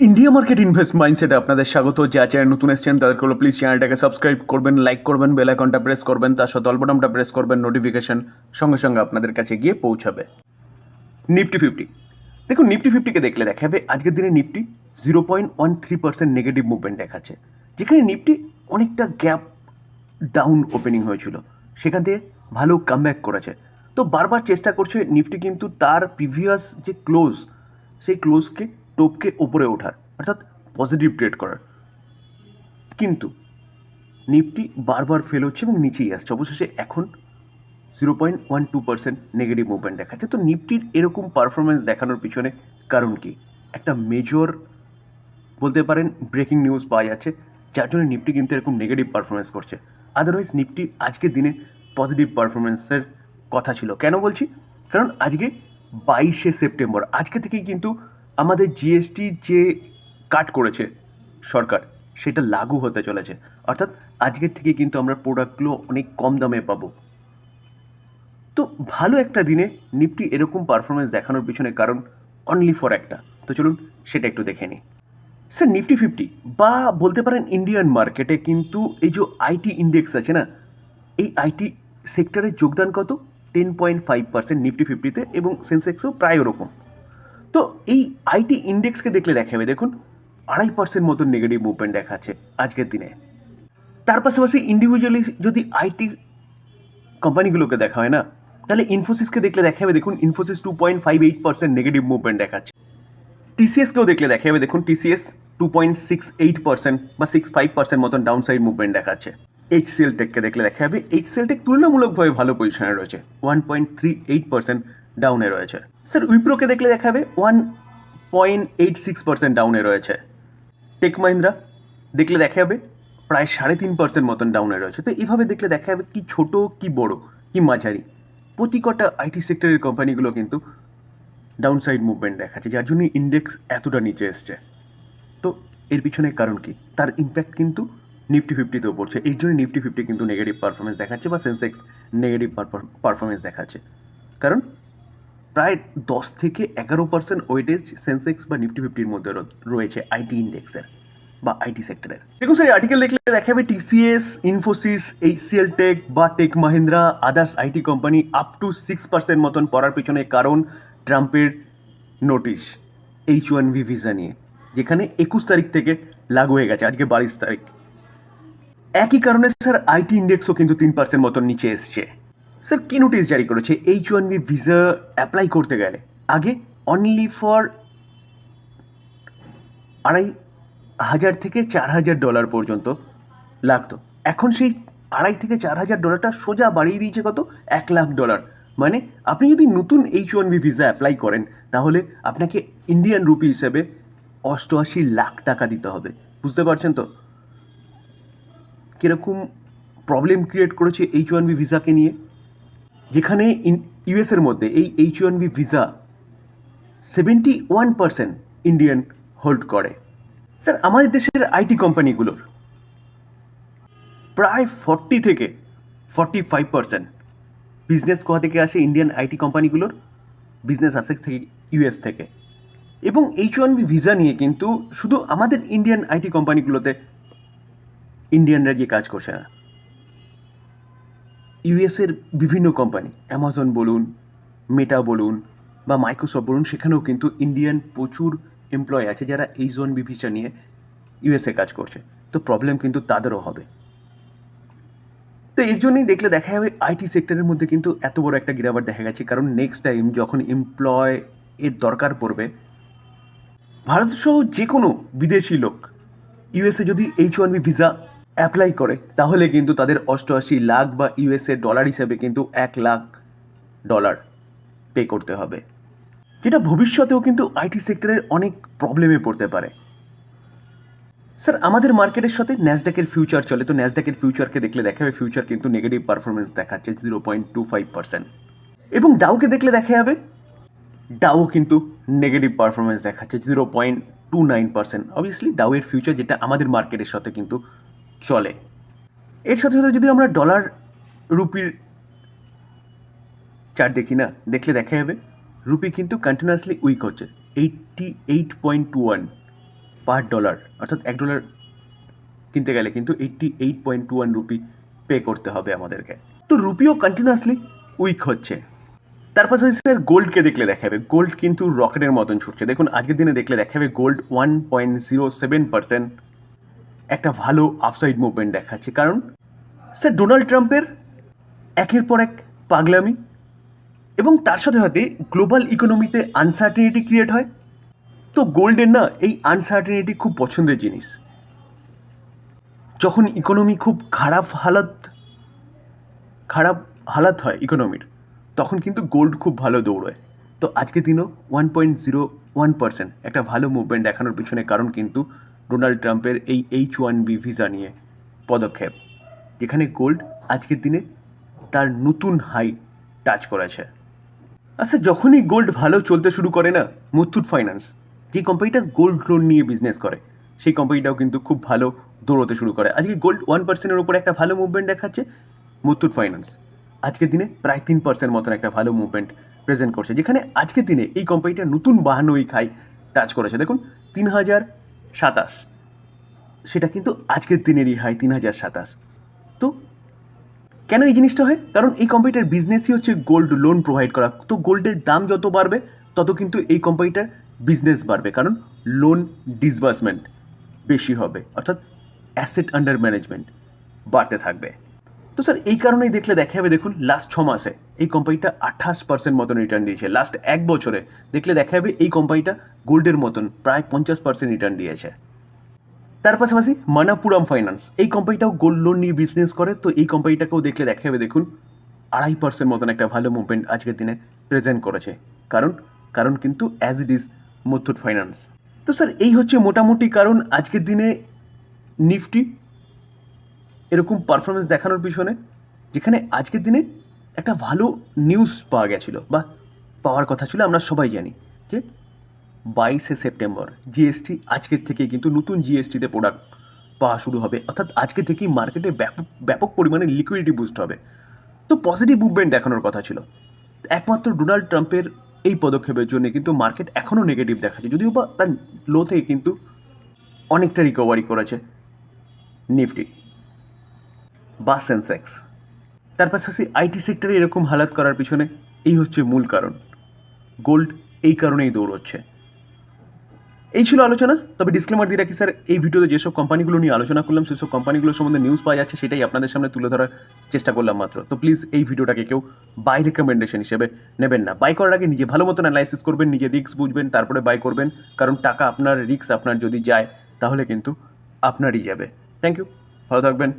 India market invest মাইন্ডসেটে আপনাদের স্বাগত। যা চ্যানেল নতুন এসছেন, তাদেরকে হলো প্লিজ চ্যানেলটাকে সাবস্ক্রাইব করবেন লাইক করবেন বেল আইকনটা প্রেস করবেন, তার সাথে অল্পটামটা প্রেস করবেন নোটিফিকেশন সঙ্গে সঙ্গে আপনাদের কাছে গিয়ে পৌঁছাবে। নিফটি ফিফটি দেখুন নিফটি ফিফটিকে দেখলে দেখাবে, আজকের দিনে Nifty zero point one three percent negative movement দেখাচ্ছে। যেখানে নিফটি অনেকটা গ্যাপ ডাউন ওপেনিং হয়েছিল। সেখান থেকে ভালো কামব্যাক করেছে। তো বারবার চেষ্টা করছে নিফটি কিন্তু তার প্রিভিয়াস যে ক্লোজ সেই ক্লোজকে টোপকে ওপরে ওঠার, অর্থাৎ পজিটিভ ট্রেড করার। কিন্তু নিফটি বারবার ফেল হচ্ছে এবং নিচেই আসছে। অবশেষে এখন zero point one two percent negative movement দেখাচ্ছে তো নিফটির এরকম পারফরমেন্স দেখানোর পিছনে কারণ কি? একটা মেজর বলতে পারেন ব্রেকিং নিউজ পাওয়া যাচ্ছে, যার জন্য নিফটি কিন্তু এরকম নেগেটিভ পারফরমেন্স করছে। আদারওয়াইজ নিফটি আজকের দিনে পজিটিভ পারফরমেন্সের কথা ছিল। কেন বলছি? কারণ আজকে বাইশে সেপ্টেম্বর, আজকে থেকেই কিন্তু আমাদের জিএসটির যে কাট করেছে সরকার, সেটা লাগু হতে চলেছে। অর্থাৎ আজকের থেকে কিন্তু আমরা প্রোডাক্টগুলো অনেক কম দামে পাবো। তো ভালো একটা দিনে নিফটি এরকম পারফরমেন্স দেখানোর পিছনে কারণ অনলি ফর একটা। তো চলুন সেটা একটু দেখে নিই। স্যার নিফটি ফিফটি বা বলতে পারেন ইন্ডিয়ান মার্কেটে কিন্তু এই যে আইটি ইন্ডেক্স আছে না, এই আইটি সেক্টরের যোগদান কত? Ten point five percent Nifty ফিফটিতে এবং সেন্সেক্সও প্রায় ওরকম। তো এই আইটি ইন্ডেক্সকে দেখলে দেখাবে, দেখুন। আড়াই পার্সেন্ট মতন নেগেটিভ মুভমেন্ট দেখাচ্ছে আজকের দিনে। তার পাশাপাশি ইন্ডিভিজুয়ালি যদি আইটি কোম্পানিগুলোকে দেখা হয় না, তাহলে ইনফোসিসকে দেখলে দেখা যাবে দেখুন Infosys two point five eight percent negative movement দেখাচ্ছে। টিসিএসকেও দেখলে দেখা যাবে দেখুন TCS two point six eight percent বা সিক্স ফাইভ পার্সেন্ট মতন ডাউন সাইড মুভমেন্ট দেখাচ্ছে এইচ সিএল টেককে দেখলে দেখা যাবে এইচ সিএল টেক তুলনামূলকভাবে ভালো পজিশনে রয়েছে one point three eight percent ডাউনে রয়েছে। স্যার, উইপ্রোকে দেখলে দেখা যাবে one point eight six percent ডাউনে রয়েছে। টেক মাহিন্দ্রা দেখলে দেখা যাবে প্রায় সাড়ে তিন পার্সেন্ট মতন ডাউনে রয়েছে। তো এইভাবে দেখলে দেখা যাবে কি ছোট, কি বড়, কি মাঝারি। প্রতি কটা আইটি সেক্টরের কোম্পানিগুলো কিন্তু ডাউন সাইড মুভমেন্ট দেখাচ্ছে, যার জন্য ইন্ডেক্স এতটা নিচে এসছে। তো এর পিছনে কারণ কি? তার ইম্প্যাক্ট কিন্তু নিফটি ফিফটিতেও পড়ছে। এই জন্য নিফটি ফিফটি কিন্তু নেগেটিভ পারফরমেন্স দেখাচ্ছে বা সেন্সেক্স নেগেটিভ পারফরমেন্স দেখাচ্ছে। কারণ প্রায় দশ থেকে এগারো পার্সেন্ট ওয়েটেজ সেন্সেক্স বা নিফটি ফিফটির মধ্যে রয়েছে আইটি ইন্ডেক্সের বা আইটি সেক্টরের দেখুন স্যার আর্টিকেল দেখলে দেখা যাবে টিসিএস ইনফোসিস এইচসিএল টেক বা tech Mahindra others IT company up to six percent মতন পড়ার পিছনে কারণ ট্রাম্পের notice H one V visa নিয়ে, যেখানে একুশ তারিখ থেকে লাগু হয়ে গেছে, আজকে বাইশ তারিখ। একই কারণে স্যার আইটি ইন্ডেক্সও কিন্তু তিন পার্সেন্ট মতন নিচে এসছে। স্যার কী নোটিশ জারি করেছে H one B visa apply করতে গেলে। আগে অনলি ফর আড়াই হাজার থেকে চার হাজার ডলার পর্যন্ত লাগতো। এখন সেই আড়াই থেকে চার হাজার ডলারটা সোজা বাড়িয়ে দিয়েছে কত? এক লাখ ডলার মানে আপনি যদি নতুন H one B visa apply করেন, তাহলে আপনাকে ইন্ডিয়ান রুপি হিসেবে অষ্টআশি লাখ টাকা দিতে হবে। বুঝতে পারছেন তো? কীরকম প্রবলেম ক্রিয়েট করেছে এইচ ওয়ান বি ভিসাকে নিয়ে? যেখানে ইউএসের মধ্যে এই H one B visa seventy one percent Indian hold করে। স্যার, আমাদের দেশের আইটি কোম্পানিগুলোর প্রায় ফর্টি থেকে ফর্টি ফাইভ পার্সেন্ট বিজনেস কোথা থেকে আসে ইন্ডিয়ান আইটি কোম্পানিগুলোর বিজনেস আসে থেকে ইউএস থেকে। এবং এইচ ওয়ান বি ভিসা নিয়ে কিন্তু শুধু আমাদের ইন্ডিয়ান আইটি কোম্পানিগুলোতে ইন্ডিয়ানরা গিয়ে কাজ করছে না। ইউএসের বিভিন্ন কোম্পানি অ্যামাজন বলুন মেটা বলুন বা মাইক্রোসফট বলুন, সেখানেও কিন্তু ইন্ডিয়ান প্রচুর এমপ্লয় আছে যারা এইচ ওয়ান বি ভিসা নিয়ে ইউএসএ কাজ করছে। তো প্রবলেম কিন্তু তাদেরও হবে। তো এর জন্যই দেখলে দেখা যাবে আইটি সেক্টরের মধ্যে কিন্তু এত বড় একটা গিরাবার দেখা গেছে। কারণ নেক্সট টাইম যখন এমপ্লয় এর দরকার পড়বে ভারতসহ যে কোনো বিদেশি লোক ইউএসএ যদি H one B visa apply করে, তাহলে কিন্তু তাদের অষ্টআশি লাখ বা ইউএসএ ডলার হিসেবে কিন্তু এক লাখ ডলার পে করতে হবে। যেটা ভবিষ্যতেও কিন্তু আইটি সেক্টরের অনেক প্রবলেমে পড়তে পারে। স্যার আমাদের মার্কেটের সাথে ন্যাসডাকের ফিউচার চলে, তো ন্যাসডাকের ফিউচারকে দেখলে দেখা যাবে ফিউচার কিন্তু নেগেটিভ পারফরমেন্স দেখাচ্ছে zero point two five percent এবং ডাউকে দেখলে দেখা যাবে ডাও কিন্তু নেগেটিভ পারফরমেন্স দেখাচ্ছে zero point two nine percent obviously ডাউয়ের future যেটা আমাদের মার্কেটের সাথে কিন্তু চলে। এর সাথে সাথে যদি আমরা ডলার রুপির চার্ট দেখি না, দেখলে দেখা যাবে রুপি কিন্তু কন্টিনিউয়াসলি উইক হচ্ছে eighty eight point two one per dollar অর্থাৎ এক ডলার কিনতে গেলে কিন্তু eighty eight point two one rupee pay করতে হবে আমাদেরকে। তো রুপিও কন্টিনিউয়াসলি উইক হচ্ছে। তার পাশাপাশি স্যার গোল্ডকে দেখলে দেখাবে গোল্ড কিন্তু রকেটের মতন ছুটছে। দেখুন, আজকের দিনে দেখলে দেখাবে gold one point zero seven percent একটা ভালো আফসাইড মুভমেন্ট দেখাচ্ছে। কারণ স্যার, ডোনাল্ড ট্রাম্পের একের পর এক পাগলামি এবং তার সাথে সাথে গ্লোবাল ইকোনমিতে আনসার্টেনিটি ক্রিয়েট হয়। তো গোল্ডের না, এই আনসার্টেনিটি খুব পছন্দের জিনিস। যখন ইকোনমি খুব খারাপ হালত, খারাপ হালাত হয় ইকোনমির, তখন কিন্তু গোল্ড খুব ভালো দৌড়য়। তো আজকে দিনও one point zero one percent একটা ভালো মুভমেন্ট দেখানোর পিছনে কারণ কিন্তু ডোনাল্ড ট্রাম্পের এই এইচ ওয়ান বি ভিসা নিয়ে পদক্ষেপ, যেখানে গোল্ড আজকের দিনে তার নতুন হাই টাচ করেছে। আচ্ছা যখনই গোল্ড ভালো চলতে শুরু করে না, মুথুট ফাইন্যান্স, যে কোম্পানিটা গোল্ড লোন নিয়ে বিজনেস করে, সেই কোম্পানিটাও কিন্তু খুব ভালো দৌড়তে শুরু করে। আজকে গোল্ড ওয়ান পার্সেন্টের উপরে একটা ভালো মুভমেন্ট দেখাচ্ছে মুথুট ফাইন্যান্স। আজকের দিনে প্রায় তিন পার্সেন্ট মতন একটা ভালো মুভমেন্ট প্রেজেন্ট করছে, যেখানে আজকের দিনে এই কোম্পানিটা নতুন বাহান্নই খাই টাচ করেছে। দেখুন, তিন হাজার সাতাশ। সেটা কিন্তু আজকের দিনেরই হয় তিন হাজার সাতাশ। তো কেন এই জিনিসটা হয়? কারণ এই কোম্পানিটার বিজনেসই হচ্ছে গোল্ড লোন প্রোভাইড করা। তো গোল্ডের দাম যত বাড়বে, তত কিন্তু এই কোম্পানিটার বিজনেস বাড়বে। কারণ লোন ডিসবার্সমেন্ট বেশি হবে। অর্থাৎ অ্যাসেট আন্ডার ম্যানেজমেন্ট বাড়তে থাকবে। তো স্যার, এই কারণেই দেখলে দেখা যাবে, দেখুন লাস্ট ছ মাসে এই কোম্পানিটা আঠাশ পার্সেন্ট মতন রিটার্ন দিয়েছে। লাস্ট এক বছরে দেখলে দেখা যাবে এই কোম্পানিটা গোল্ডের মতন প্রায় পঞ্চাশ পার্সেন্ট রিটার্ন দিয়েছে। তার পাশাপাশি মানাপুরাম ফাইন্যান্স এই কোম্পানিটাও গোল্ড লোন নিয়ে বিজনেস করে, তো এই কোম্পানিটাকেও দেখলে দেখা যাবে, দেখুন, আড়াই পার্সেন্ট মতন একটা ভালো মুভমেন্ট আজকের দিনে প্রেজেন্ট করেছে। কারণ কারণ কিন্তু as it is Muthoot finance তো স্যার, এই হচ্ছে মোটামুটি কারণ আজকের দিনে নিফটি এরকম পারফরমেন্স দেখানোর পিছনে যেখানে আজকের দিনে একটা ভালো নিউজ পাওয়া গেছিল বা পাওয়ার কথা ছিল, আমরা সবাই জানি যে বাইশে সেপ্টেম্বর জিএসটি আজকের থেকে কিন্তু নতুন জিএসটিতে প্রোডাক্ট পাওয়া শুরু হবে। অর্থাৎ আজকে থেকেই মার্কেটে ব্যাপক ব্যাপক পরিমাণে লিকুইডিটি বুস্ট হবে। তো পজিটিভ মুভমেন্ট দেখানোর কথা ছিল। একমাত্র ডোনাল্ড ট্রাম্পের এই পদক্ষেপের জন্য কিন্তু মার্কেট এখনও নেগেটিভ দেখাচ্ছে, যদিও বা তার লো থেকে কিন্তু অনেকটা রিকভারি করেছে নিফটি বা সেন্সেক্স তার পাশাপাশি আইটি সেক্টরে এরকম হালাত করার পিছনে এই হচ্ছে মূল কারণ। গোল্ড এই কারণেই দৌড়চ্ছে। এই ছিল আলোচনা। তবে ডিসক্লেমার দিয়ে রাখি স্যার এই ভিডিওতে যেসব কোম্পানিগুলো নিয়ে আলোচনা করলাম, সেসব কোম্পানিগুলো সম্বন্ধে নিউজ পাওয়া যাচ্ছে, সেটাই আপনাদের সামনে তুলে ধরার চেষ্টা করলাম মাত্র। তো প্লিজ এই ভিডিওটাকে কেউ বাই রেকমেন্ডেশন হিসেবে নেবেন না। বাই করার আগে নিজে ভালো মতন অ্যানালাইসিস করবেন, নিজে রিস্ক বুঝবেন, তারপরে বাই করবেন। কারণ টাকা আপনার রিস্ক আপনার যদি যায়, তাহলে কিন্তু আপনারই যাবে। থ্যাংক ইউ ভালো থাকবেন।